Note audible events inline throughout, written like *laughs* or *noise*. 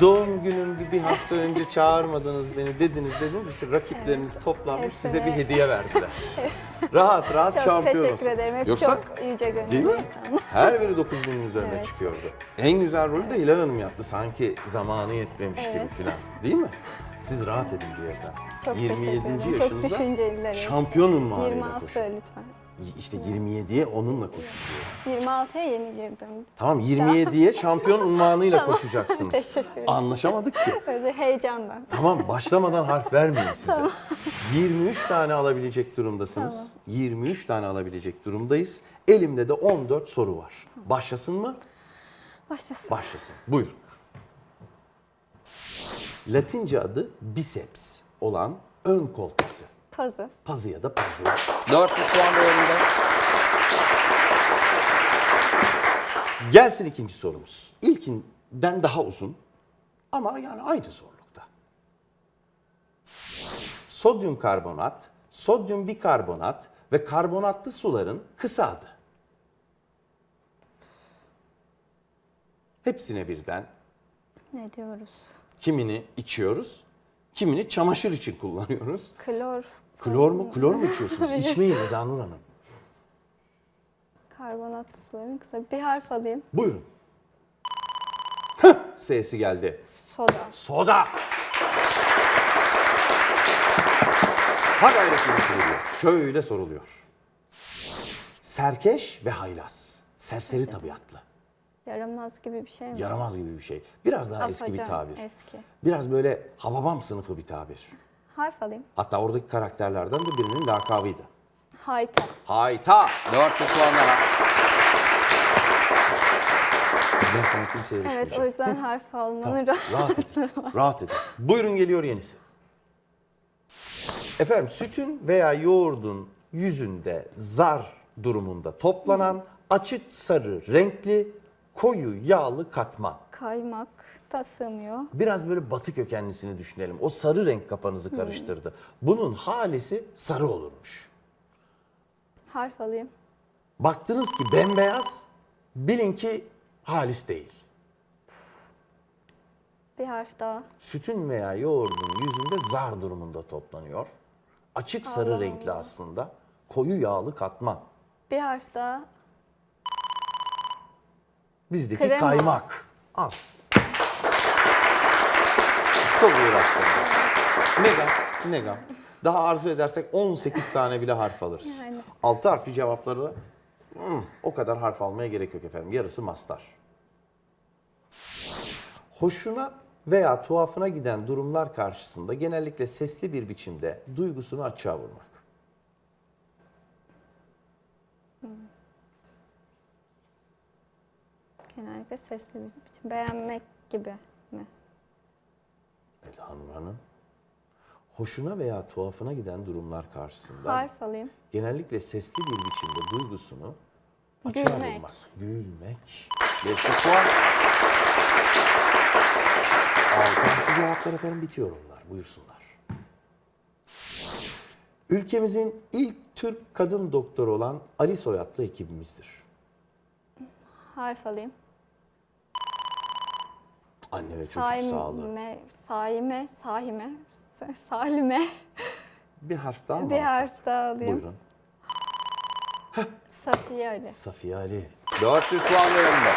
Doğum günümde bir hafta önce çağırmadınız beni dediniz dediniz işte rakipleriniz toplanmış size bir Hepsine- hediye verdiler. rahat rahat Çok şampiyon teşekkür olsun. ederim. Hep Yoksa çok yüce gönüllü Değil mi? Her biri 9 binin üzerine Evet. çıkıyordu. En güzel rolü de Hilal Hanım yaptı. Sanki zamanı yetmemiş gibi Evet. filan. Değil mi? Siz rahat edin diye efendim. Çok teşekkür 27. ederim. Çok yaşınızda düşünceliler hepsi. şampiyon unvanıyla 26 koşun. lütfen. İşte 27'ye onunla koşun diyor. 26'ya yeni girdim. Tamam 27'ye şampiyon unvanıyla *laughs* Tamam. koşacaksınız. Teşekkür ederim. Anlaşamadık ki. Özür heyecandan. Tamam başlamadan harf vermeyeyim size. 23 tane alabilecek durumdasınız. Tamam. 23 tane alabilecek durumdayız. Elimde de 14 soru var. Başlasın mı? Başlasın. Başlasın. Buyurun. Latince adı biceps olan ön kol kası. Pazı. Pazı ya da pazu. 400 puan değerinde. Gelsin ikinci sorumuz. İlkinden daha uzun ama yani aynı zorlukta. Sodyum karbonat, sodyum bikarbonat ve karbonatlı suların kısa adı. Hepsine birden Ne diyoruz? kimini içiyoruz, kimini çamaşır için kullanıyoruz. Klor. Klor mu? Klor mu içiyorsunuz? *laughs* İçmeyin Eda Nur Hanım. Karbonatlı suların kısa. Bir harf alayım. Buyurun. S'si *laughs* geldi. Soda. Soda. Ha gayret geliyor. Şöyle soruluyor. Serkeş ve haylaz. Serseri tabiatlı. Yaramaz gibi bir şey mi? Yaramaz gibi bir şey. Biraz daha eski bir Afacan, tabir. Eski. Biraz böyle hababam sınıfı bir tabir. Harf alayım. Hatta oradaki karakterlerden de birinin lakabıydı. Hayta. Hayta. 400 puan daha. Sizden sonra kimseye Evet erişmeyecek. o yüzden *laughs* harf almanın Rahat edin. var. Rahat edin. Buyurun geliyor yenisi. Efendim sütün veya yoğurdun yüzünde zar durumunda toplanan açık sarı renkli koyu yağlı katman. Kaymak da sığmıyor. Biraz böyle batı kökenlisini düşünelim. O sarı renk kafanızı karıştırdı. Bunun halisi sarı olurmuş. Harf alayım. Baktınız ki bembeyaz, bilin ki halis değil. Bir harf daha. Sütün veya yoğurdun yüzünde zar durumunda toplanıyor. Açık sarı Allah renkli Allah. aslında. Koyu yağlı katman. Bir harf daha. Bizdeki Krema. kaymak. Az. Çok uğraştırdı. Neden? Neden? Daha arzu edersek 18 tane bile harf alırız. Yani. 6 harfli cevapları hmm, o kadar harf almaya gerek yok efendim. Yarısı mastar. Hoşuna veya tuhafına giden durumlar karşısında genellikle sesli bir biçimde duygusunu açığa vurmak. Genellikle sesli bir biçim. Beğenmek gibi mi? Hanım. Hoşuna veya tuhafına giden durumlar karşısında Harf alayım. genellikle sesli bir biçimde duygusunu açığa Gülmek. vurmak. Gülmek. 500 puan. Altı cevaplar efendim bitiyor onlar. Buyursunlar. Ülkemizin ilk Türk kadın doktoru olan Ali Soyadlı ekibimizdir. Harf alayım. Anne ve çocuk sağlığı. Saime, Saime, *laughs* Salime. Bir harf daha mı Bir alsak? harf daha alayım. Buyurun. Safiye Ali. Safiye Ali. 400 puan verildi.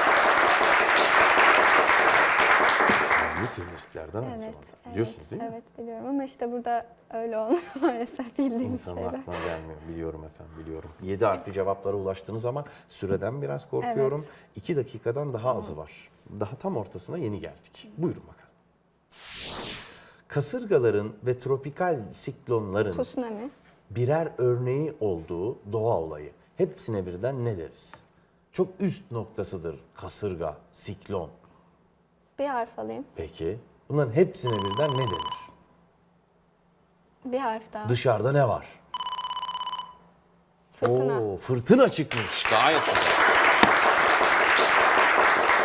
Ünlü feministlerden aynı Evet, zamanda. evet, Biliyorsunuz değil mi? Evet biliyorum ama işte burada öyle olmuyor *laughs* maalesef bildiğimiz İnsanın şeyler. aklına gelmiyor. Biliyorum efendim, biliyorum. 7 harfli cevaplara ulaştınız ama süreden biraz korkuyorum. 2 dakikadan daha azı var. Daha tam ortasına yeni geldik. Buyurun bakalım. Kasırgaların ve tropikal siklonların Tsunami. birer örneği olduğu doğa olayı. Hepsine birden ne deriz? Çok üst noktasıdır kasırga, siklon. Bir harf alayım. Peki bunların hepsine birden ne denir? Bir harf daha. Dışarıda ne var? Fırtına. Oo, fırtına çıkmış. Gayet.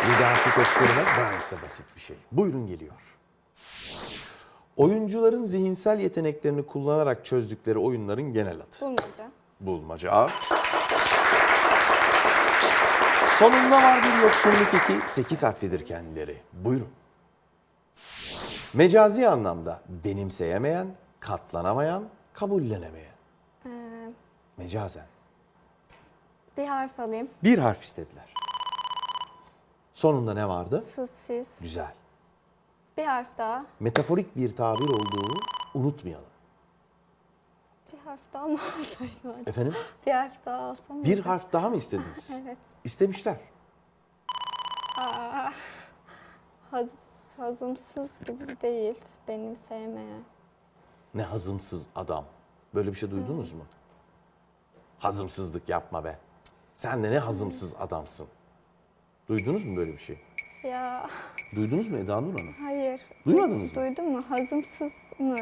Bir daha tutuşturmak gayet de basit bir şey. Buyurun geliyor. Oyuncuların zihinsel yeteneklerini kullanarak çözdükleri oyunların genel adı. Bulmaca. Bulmaca. Sonunda var bir yoksunluk iki, sekiz harflidir kendileri. Buyurun. Mecazi anlamda benimseyemeyen, katlanamayan, kabullenemeyen. Ee, Mecazen. bir harf alayım. Bir harf istediler. Sonunda ne vardı? Sız, siz. Güzel. Bir harf daha. Metaforik bir tabir olduğunu unutmayalım. Bir harf daha mı *laughs* alsaydım? Efendim? Bir harf daha alsam Bir mıydı? harf daha mı istediniz? *laughs* Evet. İstemişler. Aa, haz, hazımsız gibi değil. Benim sevmeyen. Ne hazımsız adam. Böyle bir şey duydunuz mu? Hazımsızlık yapma be. Sen de ne hazımsız adamsın. Duydunuz mu böyle bir şey? Ya Duydunuz mu Eda Nur Hanım? hayır. Duymadınız mı? Duydun mu? Hazımsız mı?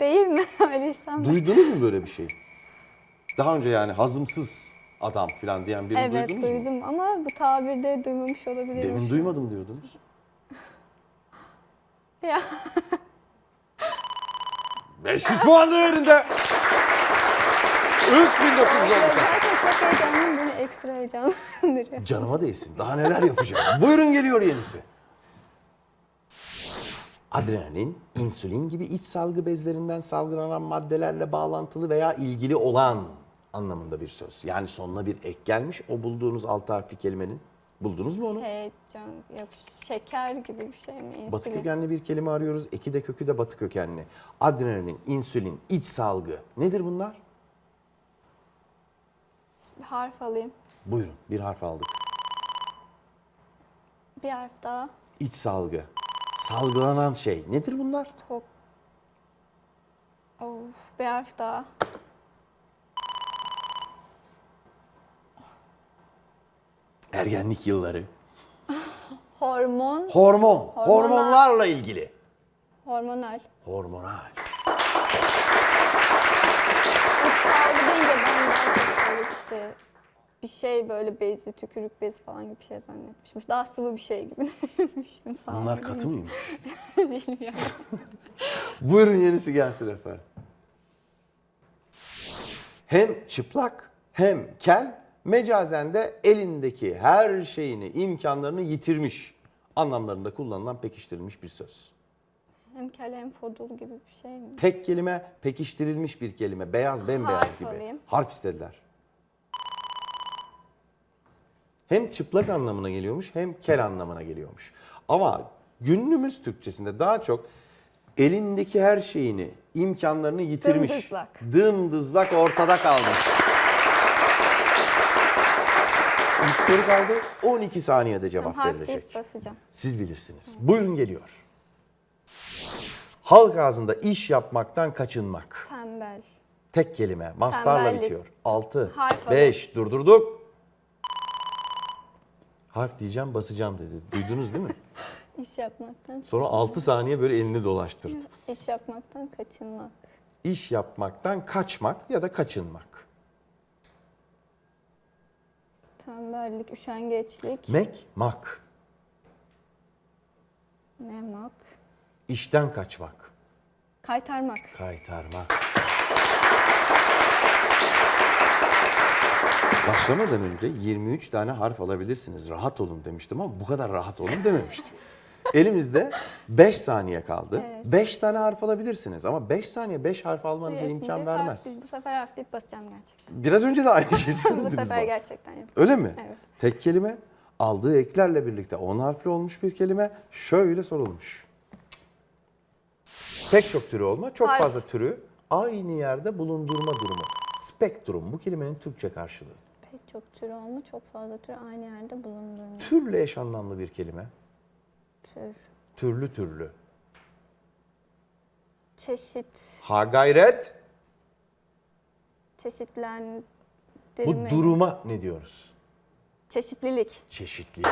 Değil mi? *laughs* Öyleysen ben- Duydunuz mu böyle bir şey? Daha önce yani hazımsız adam falan diyen birini Evet duydunuz mu? duydum ama bu tabirde duymamış olabilirim. Demin duymadım diyordunuz. *laughs* Ya 500 puan değerinde. 3990. zaten çok heyecanlıyım. Beni ekstra heyecanlandırıyor. Canıma değsin. Daha neler yapacağım. Buyurun geliyor yenisi. Adrenalin, insülin gibi iç salgı bezlerinden salgılanan maddelerle bağlantılı veya ilgili olan anlamında bir söz. Yani sonuna bir ek gelmiş. O bulduğunuz altı harfli kelimenin. Buldunuz mu onu? Heyecan, yok şeker gibi bir şey mi? İnsülin. Batı kökenli bir kelime arıyoruz. Eki de kökü de batı kökenli. Adrenalin, insülin, iç salgı. Nedir bunlar? Bir harf alayım. Buyurun bir harf aldık. Bir harf daha. İç salgı. Salgılanan şey. Nedir bunlar? Tok. Of, bir harf daha. Ergenlik yılları. *laughs* Hormon, Hormon. Hormonal. Hormonlarla ilgili. hormonal. Hormonal. İç salgı deyince ben böyle işte bir şey böyle bezli, tükürük bezi falan gibi bir şey zannetmişim. Daha sıvı bir şey gibi *laughs* düşünmüştüm. salgı Bunlar katı mıymış? *laughs* Bilmiyorum. *laughs* Buyurun yenisi gelsin efendim. Hem çıplak hem kel mecazen de elindeki her şeyini, imkanlarını yitirmiş anlamlarında kullanılan pekiştirilmiş bir söz. Hem kel hem fodul gibi bir şey mi? Tek kelime pekiştirilmiş bir kelime. Beyaz bembeyaz Harf gibi. alayım. Harf istediler. Hem çıplak anlamına geliyormuş hem kel anlamına geliyormuş. Ama günümüz Türkçesinde daha çok elindeki her şeyini, imkanlarını yitirmiş. Dımdızlak. Dımdızlak ortada kalmış. İlk soru kaldı. 12 saniyede cevap harf verilecek. deyip basacağım. Siz bilirsiniz. Buyurun geliyor. Halk ağzında iş yapmaktan kaçınmak. Tembel. Tek kelime. Mastarla Tembellik. bitiyor. 6, Harf 5 durdurduk. Harf diyeceğim basacağım dedi. Duydunuz değil mi? *laughs* İş yapmaktan, Sonra 6 saniye böyle elini dolaştırdı. iş yapmaktan kaçınmak. İş yapmaktan kaçmak ya da kaçınmak. Tembellik, üşengeçlik, Mek, mak. nemak, İşten kaçmak. kaytarmak. Kaytarmak. Başlamadan önce 23 tane harf alabilirsiniz. Rahat olun demiştim ama bu kadar rahat olun dememiştim. *laughs* Elimizde 5 saniye kaldı. Evet. 5 tane harf alabilirsiniz ama 5 saniye 5 harf almanıza Yetmeyecek imkan harf vermez. Bu sefer harf deyip basacağım gerçekten. Biraz önce de aynı şeyi *laughs* Bu söylediniz sefer bana. gerçekten yapacağım. Öyle mi? Evet. Tek kelime aldığı eklerle birlikte 10 harfli olmuş bir kelime şöyle sorulmuş. Pek çok türü olma, çok Harf. fazla türü aynı yerde bulundurma durumu. Spektrum bu kelimenin Türkçe karşılığı. Çok tür olma, çok fazla tür aynı yerde bulundurma. Türle eş anlamlı bir kelime. Tür, Türlü türlü. çeşit, Ha gayret. çeşitlendirme. Bu duruma ne diyoruz? Çeşitlilik. Çeşitlilik.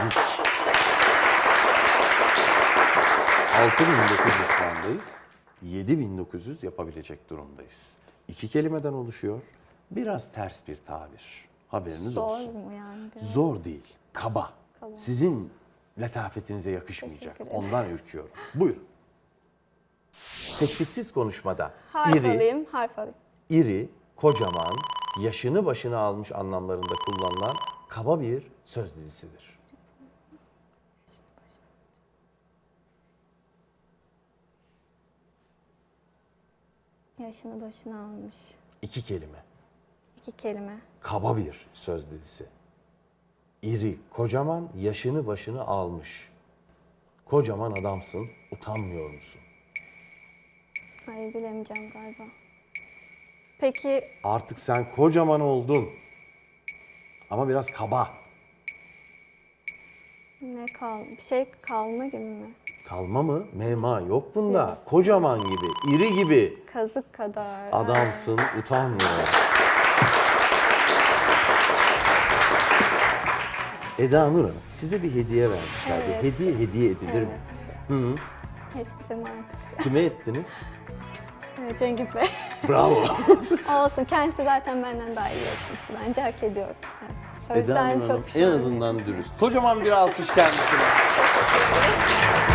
6900 puandayız. 7900 yapabilecek durumdayız. İki kelimeden oluşuyor. Biraz ters bir tabir. Haberiniz Zor olsun. mu yani? Biraz? Zor değil, kaba. Kaba. Sizin letafetinize yakışmayacak. Ondan ürküyorum. Buyurun. Teklifsiz konuşmada Harf iri, alayım, harf alayım. iri, kocaman, yaşını başına almış anlamlarında kullanılan kaba bir söz dizisidir. Yaşını başına almış. İki kelime. İki kelime. Kaba bir söz dizisi. İri, kocaman, yaşını başını almış. Kocaman adamsın, utanmıyor musun? Hayır bilemeyeceğim galiba. Peki Artık sen kocaman oldun. Ama biraz kaba. ne kal bir şey kalma gibi mi? Kalma mı? Mema yok bunda. Kocaman gibi, iri gibi. Kazık kadar. Adamsın, utanmıyor. Eda Nur Hanım, size bir hediye vermişlerdi. Evet. Hediye hediye edilir mi? Evet. Ettim artık. Kime ettiniz? Evet, Cengiz Bey. Bravo. *laughs* Olsun kendisi zaten benden daha iyi yarışmıştı. Bence hak ediyordu. Evet. O Eda yüzden Hanım çok en azından dürüst. Kocaman bir alkış kendisine. *laughs*